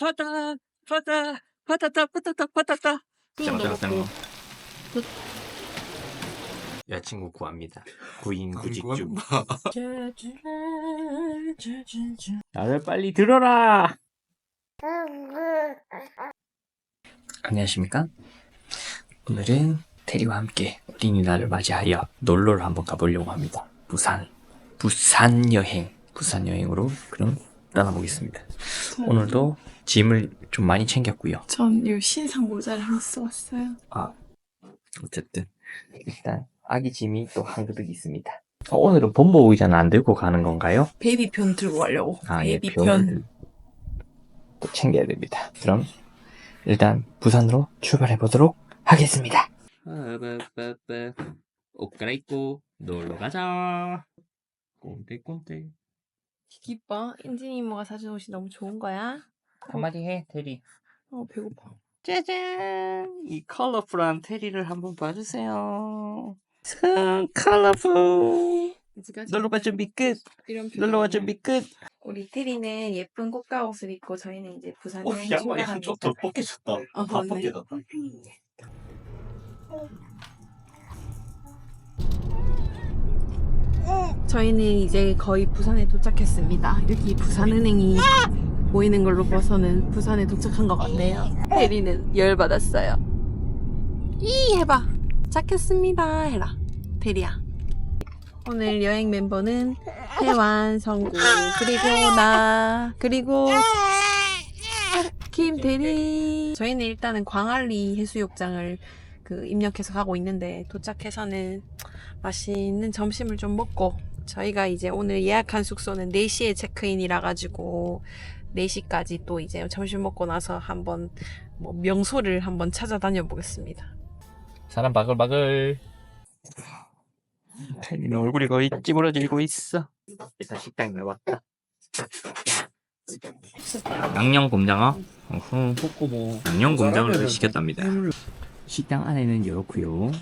파다 파다 파다다 파다다 파다다. 그건 너 먹고. 여자친구 구합니다. 구인 구직주 나를 빨리 들어라! 안녕하십니까? 오늘은 테리와 함께 어린이날을 맞이하여 놀러를 한번 가보려고 합니다. 부산 부산 여행 부산 여행으로 그럼 떠나보겠습니다. 오늘도 짐을 좀 많이 챙겼고요 전이 신상 모자를 하나 써왔어요. 아, 어쨌든 일단 아기 짐이 또 한 그릇 있습니다. 어, 오늘은 본보 의자는 안 들고 가는 건가요? 베이비 편 들고 가려고. 아, 예, 베이비편. 병을 또 챙겨야 됩니다. 그럼 일단 부산으로 출발해 보도록 하겠습니다. 옷 갈아입고 놀러 가자. 꼰대꼰대. 기뻐. 인진이 이모가 사준 옷이 너무 좋은 거야. 한마디 해, 테리. 어 배고파. 짜잔! 이 컬러풀한 테리를 한번 봐주세요. 참 컬러풀. 놀러가 준비 끝. 이런. 놀러가 준비 끝. 우리 테리는 예쁜 꽃가 옷을 입고 저희는 이제 부산 어, 양말이 한쪽 더. 벗겨졌다. 어, 다. 벗겨졌다. 저희는 이제 거의 부산에 도착했습니다. 여기 부산은행이 보이는 걸로 봐서는 부산에 도착한 것 같네요. 테리는 열 받았어요. 이 해봐. 착했습니다. 해라. 테리야. 오늘 여행 멤버는 태완, 성구, 그리고 나, 그리고 김 대리. 저희는 일단은 광안리 해수욕장을 그 입력해서 가고 있는데 도착해서는 맛있는 점심을 좀 먹고 저희가 이제 오늘 예약한 숙소는 4시에 체크인이라 가지고 4시까지 또 이제 점심 먹고 나서 한번 뭐 명소를 한번 찾아다녀 보겠습니다. 사람 바글바글. 혜리는 얼굴이 거의 찌부러지고 있어. 일단 식당에 왔다. 양념 곰장어, 어흥, 볶고모. 양념 곰장어를 시켰답니다. 식당 안에는 이렇고요.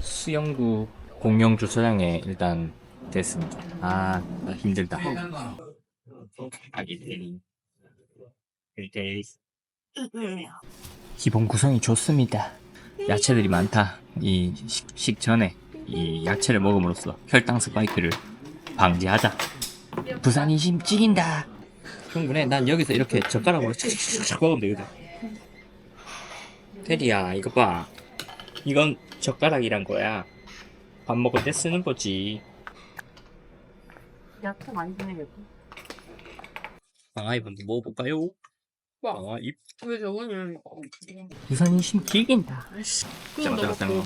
수영구 공영 주차장에 일단 됐습니다. 아 힘들다. 테리. 테리. 기본 구성이 좋습니다. 야채들이 많다. 이 식, 식전에 이 야채를 먹음으로써 혈당 스파이크를 방지하자. 부산 인심 찍인다. 충분해. 난 여기서 이렇게 젓가락으로 착착착 먹으면 되거든. 테리야, 이거 봐. 이건 젓가락이란 거야. 밥 먹을 때 쓰는 거지. 야채 많이 보내겠다. 방아잎 한번 먹어볼까요? 방아잎. 왜 저거는 부산 인심 길긴다. 먹고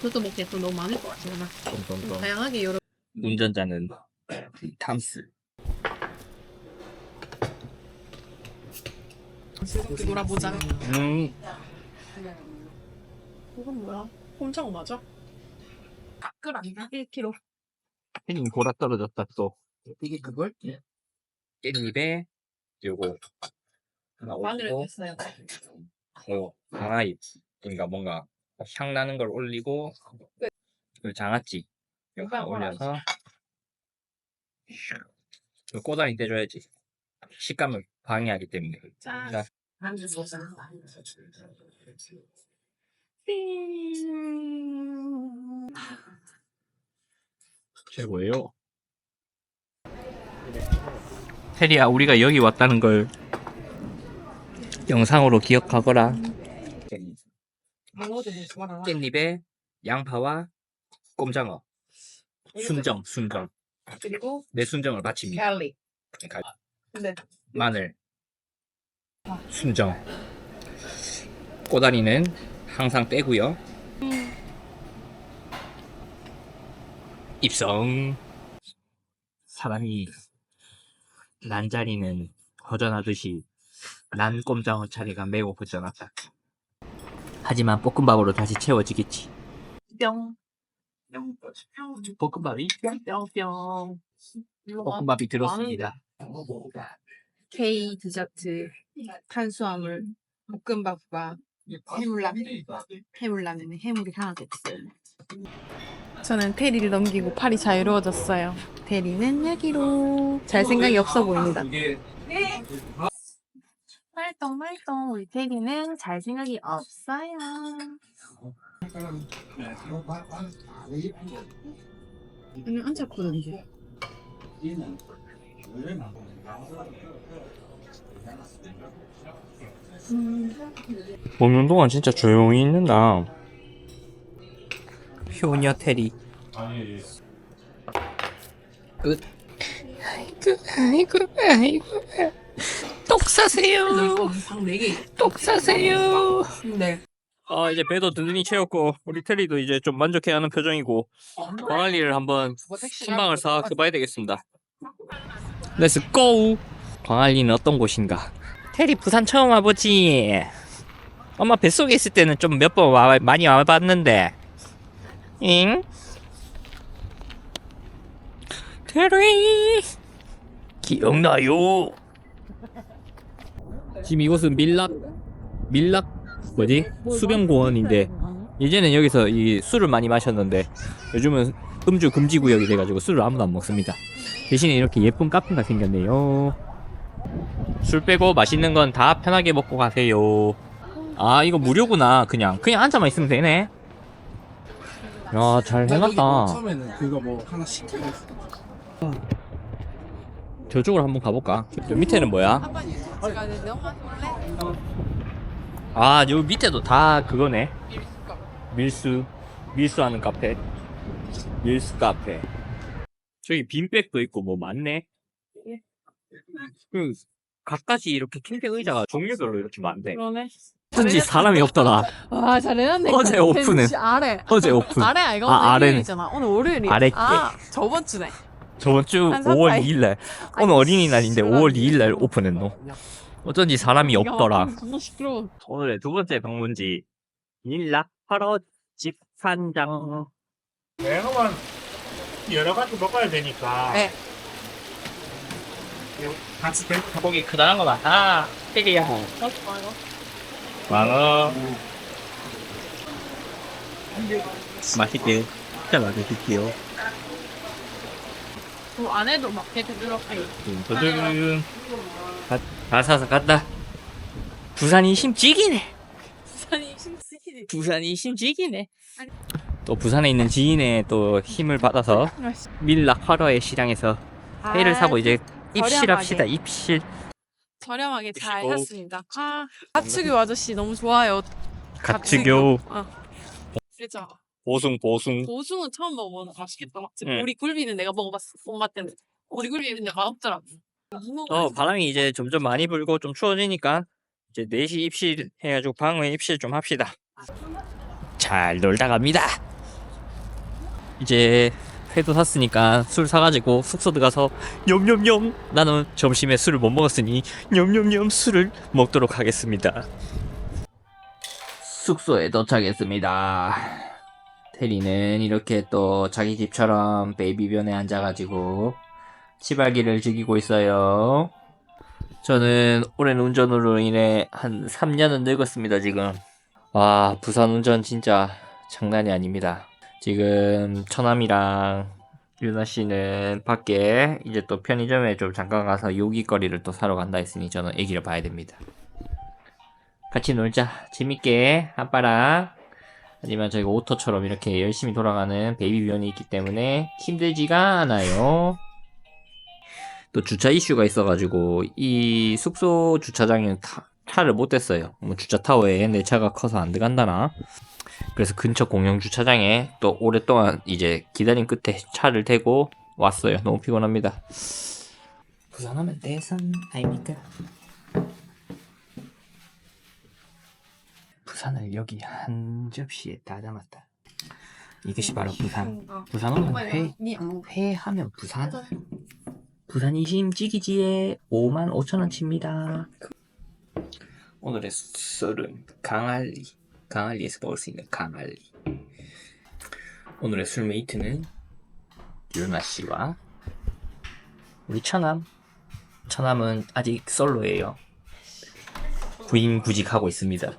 그것도 먹겠다. 너무 많을 것 같아. 나 똥똥똥. 다양하게 여러 운전자는 탐스. 즐겁게 놀아보자. 음, 이건 뭐야? 꼼짝 맞아? 밖을 아니야? 1kg. 혜님 골아 떨어졌다 또. 이게 그걸? 깻잎에 요거 하나 마늘을 올리고 뺐어요. 어, 장아잎 그러니까 뭔가 향 나는 걸 올리고 그 장아찌 하나 올려서 그 꼬다리 떼줘야지 식감을 방해하기 때문에 짠. 자. 안주 소자. 최고예요. 테리야 우리가 여기 왔다는 걸 영상으로 기억하거라. 깻잎에 양파와 꼼장어. 순정 순정. 그리고 내 순정을 바칩니다. 갈릭. 갈- 네. 마늘. 순정. 꼬다리는 항상 빼고요. 입성. 사람이 난 자리는 허전하듯이 난 꼼장어 자리가 매우 허전하다. 하지만 볶음밥으로 다시 채워지겠지. 뿅. 볶음밥이 뿅뿅. 볶음밥이 들었습니다. K 디저트 탄수화물 볶음밥과 해물라면 해물라면에 해물이 하나 됐어요. 저는 테리를 넘기고 팔이 자유로워졌어요. 테리는 여기로 잘 생각이 없어 보입니다. 말똥 말똥 우리 태기는 잘 생각이 없어요. 그냥 앉았거든 이제. 먹는 동안 진짜 조용히 있는다. 효녀 테리. 끝. 아이고, 아이고, 아이고. 똑 사세요. 개. 똑 사세요. 네. 아, 이제 배도 든든히 채웠고, 우리 테리도 이제 좀 만족해하는 표정이고, 광안리를 한번 신방을 사서 봐야 되겠습니다. 렛츠 고! 광안리는 어떤 곳인가? 테리 부산 처음 와보지? 엄마 뱃속에 있을 때는 좀 몇 번 와, 많이 와봤는데. 잉? 테리! 기억나요? 지금 이곳은 밀락, 밀락, 뭐지? 수변공원인데, 예전엔 여기서 이 술을 많이 마셨는데, 요즘은 음주 금지 구역이 돼가지고 술을 아무도 안 먹습니다. 대신에 이렇게 예쁜 카페가 생겼네요. 술 빼고 맛있는 건 다 편하게 먹고 가세요. 아, 이거 무료구나. 그냥. 그냥 앉아만 있으면 되네. 야, 잘 해놨다. 처음에는 그거 뭐 하나 시켜 저쪽으로 한번 가볼까? 저 밑에는 뭐야? 볼래? 아, 여기 밑에도 다 그거네. 밀수. 밀수하는 카페. 밀수 카페. 저기 빈백도 있고 뭐 많네. 그, 각가지 이렇게 캠핑 의자가 종류별로 이렇게 많네. 그러네. 어쩐지 사람이 없더라. 아 잘해놨네. 어제 오픈은. 아래. 어제 오픈. 아래 아이가 아, 오늘 아래는. 일요일이잖아. 오늘 월요일이. 아래 게. 아 저번 주네. 저번 주 한 5월 사파이. 2일날 오늘 어린이날인데 5월 2일 날 오픈했노. 어쩐지 사람이 없더라. 너무 시끄러워. 오늘의 두 번째 방문지 일락하러 집 산장. 여행은 여러 가지 먹어야 되니까 네. 같이 배 고기 크다란 거 많아. 팩이야. 많아. 맛있게. 진짜 맛있게요. 그 안에도 막 이렇게 들어가 있 두두둔. 다, 다 사서 간다. 부산이 심찌기네. 부산이 심쓰기네. 부산이 심찌기네. 또 부산에 있는 지인의 또 힘을 받아서 밀락 화로의 시장에서 회를 사고 이제 입실합시다. 입실. 저렴하게 잘 드시고. 샀습니다. 아, 가츠규 아저씨 너무 좋아요. 가츠교 어. 그죠. 보숭 보숭. 고수는 처음 먹어보는 맛있겠다. 응. 우리 굴비는 내가 먹어봤어. 엄마 때문에. 우리 굴비는 근데 맛없더라고. 어 바람이 이제 점점 많이 불고 좀 추워지니까 이제 4시 입실 해가지고 방에 입실 좀 합시다. 잘 놀다 갑니다. 이제 회도 샀으니까 술 사가지고 숙소 들어가서 염염염 나는 점심에 술을 못 먹었으니 염염염 술을 먹도록 하겠습니다. 숙소에 도착했습니다. 테리는 이렇게 또 자기 집처럼 베이비변에 앉아가지고 치발기를 즐기고 있어요. 저는 오랜 운전으로 인해 한 3년은 늙었습니다, 지금. 와, 부산 운전 진짜 장난이 아닙니다. 지금 처남이랑 유나 씨는 밖에 이제 또 편의점에 좀 잠깐 가서 요깃거리를 또 사러 간다 했으니 저는 애기를 봐야 됩니다. 같이 놀자. 재밌게 아빠랑 하지만 저희가 오토처럼 이렇게 열심히 돌아가는 베이비변이 있기 때문에 힘들지가 않아요. 또 주차 이슈가 있어가지고 이 숙소 주차장에는 타- 차를 못 댔어요. 뭐 주차 타워에 내 차가 커서 안 들어간다나. 그래서 근처 공영 주차장에 또 오랫동안 이제 기다림 끝에 차를 대고 왔어요. 너무 피곤합니다. 부산하면 대선 아닙니까? 부산을 여기 한 접시에 다 담았다. 이것이 바로 부산. 부산 오면 회, 회 하면 부산. 부산 이심 찌기지에 5만 5천 원치입니다. 오늘의 술은 강알리. 강알리에서 먹을 수 있는 강알리. 오늘의 술메이트는 유나 씨와 우리 처남. 처남은 아직 솔로예요. 부인 구직하고 있습니다.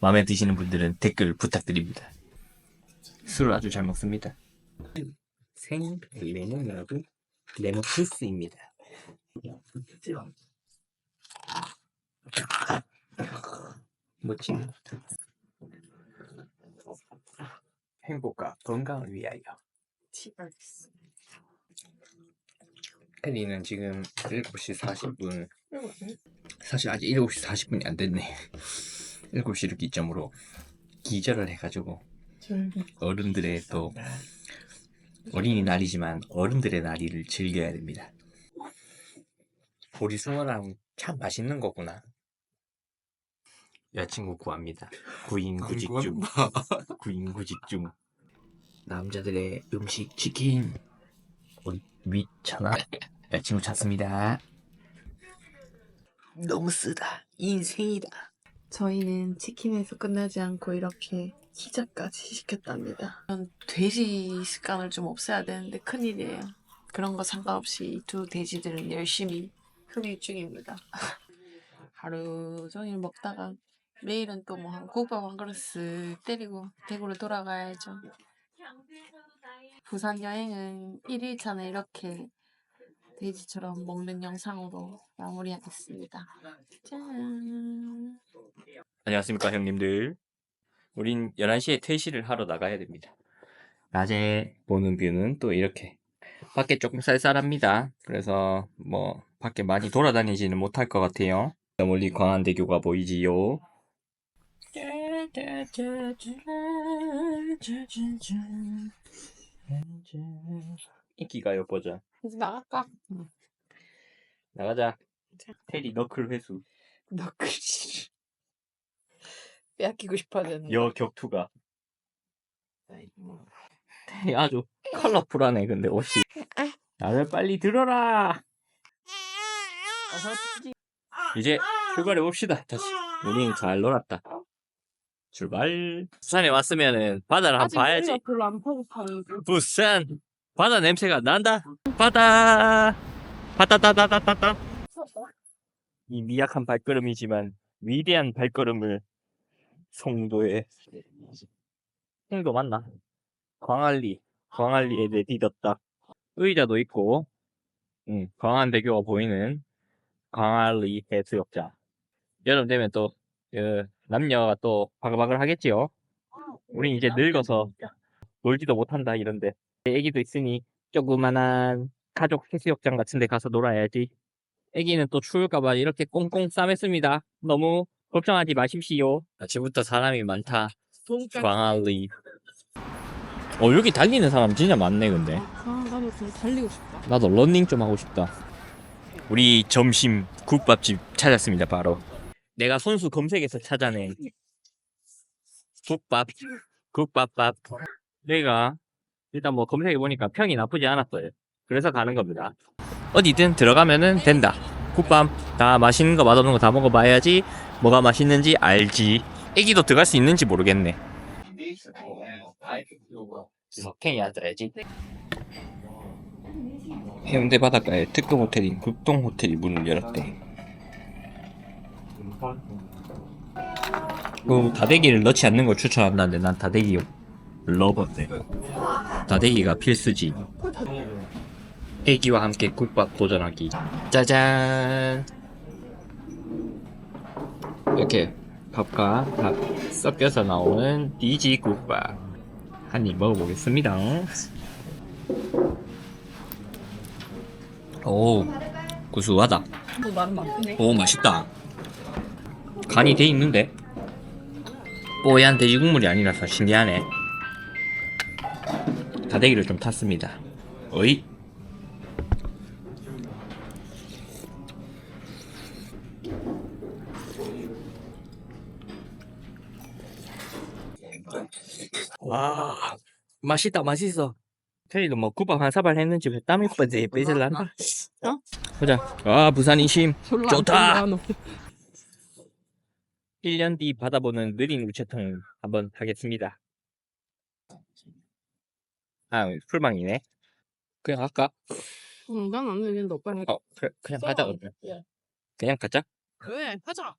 마음에 드시는 분들은 댓글 부탁드립니다. 술을 아주 잘 먹습니다. 생 레몬하고 레몬 주스입니다. 멋진 행복과 건강을 위하여. 혜리는 지금 7시 40분. 사실 아직 7시 40분이 안 됐네. 7시를 기점으로 기절을 해가지고 어른들의 또 어린이날이지만 어른들의 날이를 즐겨야 됩니다. 보리숭어랑 참 맛있는 거구나 여자친구 구합니다. 구인구직중. 구인구직중. 남자들의 음식 치킨. 위찮아 여자친구 찾습니다. 너무 쓰다. 인생이다. 저희는 치킨에서 끝나지 않고 이렇게 피자까지 시켰답니다. 전 돼지 습관을 좀 없애야 되는데 큰일이에요. 그런 거 상관없이 이 두 돼지들은 열심히 흡입 중입니다. 하루 종일 먹다가 내일은 또뭐한 국밥 한 그릇 쓱 때리고 대구로 돌아가야죠. 부산 여행은 1일차는 이렇게 돼지처럼 먹는 영상으로 마무리하겠습니다. 짠. 안녕하십니까 형님들 우린 11시에 퇴실을 하러 나가야 됩니다 낮에 보는 뷰는 또 이렇게 밖에 조금 쌀쌀합니다 그래서 뭐 밖에 많이 돌아다니지는 못할 것 같아요 저 멀리 광안대교가 보이지요 인기가요 버전. 이제 나갈까? 나가자. 테리 너클 회수. 너클이 빼앗기고 싶어하는 여 격투가. 테리 아주 컬러풀하네 근데 옷이. 나를 빨리 들어라! 이제 출발해 봅시다. 다시 우린 잘 놀았다 출발. 부산에 왔으면은 바다를 한번 봐야지. 별로 안 파고파는 부산 바다 냄새가 난다. 바다. 바다다다다다다. 이 미약한 발걸음이지만 위대한 발걸음을 송도에 송도 맞나? 광안리 광안리에 내딛었다. 의자도 있고 응, 광안대교가 보이는 광안리 해수욕장. 여름 되면 또 그, 남녀가 또 바글바글 하겠지요. 우린 이제 늙어서 놀지도 못한다 이런데 애기도 있으니 조그만한 가족 해수욕장 같은 데 가서 놀아야지. 애기는 또 추울까봐 이렇게 꽁꽁 싸맸습니다. 너무 걱정하지 마십시오. 아침부터 사람이 많다. 광안리 어 여기 달리는 사람 진짜 많네 근데. 아 나도 좀 달리고 싶다. 나도 런닝 좀 하고 싶다. 우리 점심 국밥집 찾았습니다 바로 내가 손수 검색해서 찾아낸 국밥 국밥밥. 내가 일단 뭐 검색해보니까 평이 나쁘지 않았어요. 그래서 가는 겁니다. 어디든 들어가면은 된다. 국밥 다 맛있는 거 맛없는 거 다 먹어봐야지 뭐가 맛있는지 알지. 애기도 들어갈 수 있는지 모르겠네. 석행이 앉아야지. 해운대 바닷가에 특급 호텔인 극동 호텔이 문을 열었대. 그 다대기를 넣지 않는 걸 추천한다는데 난 다대기 러버인데. 다대기가 필수지. 애기와 함께 국밥 도전하기. 짜잔. 이렇게 밥과 밥 섞여서 나오는 디지 국밥. 한 입 먹어보겠습니다. 오, 구수하다. 뭐 오, 맛있다. 간이 돼 있는데? 뽀얀 돼지 국물이 아니라서 신기하네. 다대기를 좀 탔습니다. 어이? 와, 맛있다, 맛있어. 테리도 뭐 국밥 한 사발 했는지 왜 땀이 뻔지 삐질란다. 어? 보자. 아, 부산 인심. 좋다. 안 1년 뒤 받아보는 느린 우체통 한번 하겠습니다. 아, 풀망이네. 그냥 할까? 응, 난안 되는데 오빠 해. 어, 그래, 그냥 하자, 그러면. 그냥 가자. 그래, 하자.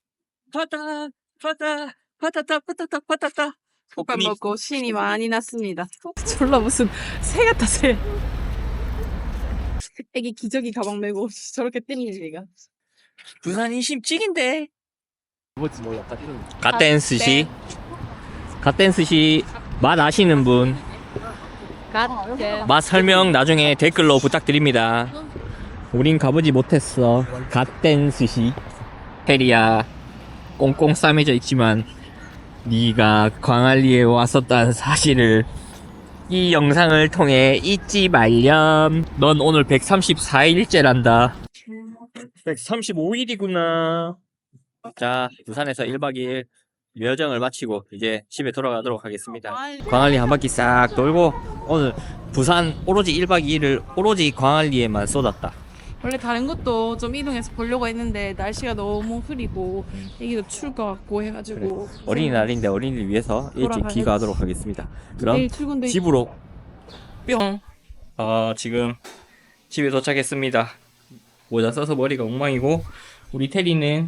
바다, 바다, 바다다, 바다다, 바다다. 오프닝. 먹고 신이 많이 났습니다. 졸라 무슨 새 같다, 새. 애기 기저귀 가방 메고 저렇게 뛰는 얘가. 부산 인심 찍인데. 뭐지 뭐 약간 이런. 갓된 스시. 갓된 스시 맛 아시는 분. 갓. 맛 설명 나중에 댓글로 부탁드립니다. 우린 가보지 못했어. 갓된 스시. 페리야 꽁꽁 싸매져 있지만 네가 광안리에 왔었다는 사실을 이 영상을 통해 잊지 말렴. 넌 오늘 134일째란다. 135일이구나. 자, 부산에서 1박 2일 여정을 마치고 이제 집에 돌아가도록 하겠습니다. 광안리 한 바퀴 싹 돌고 오늘 부산 오로지 1박 2일을 오로지 광안리에만 쏟았다. 원래 다른 것도 좀 이동해서 보려고 했는데 날씨가 너무 흐리고 애기도 추울 것 같고 해가지고 어린이날인데 어린이를 위해서 일찍 돌아가야지. 귀가하도록 하겠습니다. 그럼 내일 출근도 있- 집으로 뿅. 아 지금 집에 도착했습니다. 모자 써서 머리가 엉망이고 우리 테리는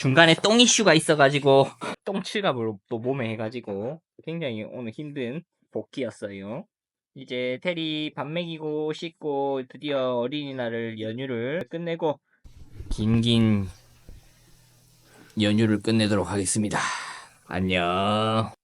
중간에 똥 이슈가 있어가지고 똥칠갑을 또 몸에 해가지고 굉장히 오늘 힘든 복귀였어요. 이제 테리 밥 먹이고 씻고 드디어 어린이날을 연휴를 끝내고 긴긴 연휴를 끝내도록 하겠습니다. 안녕.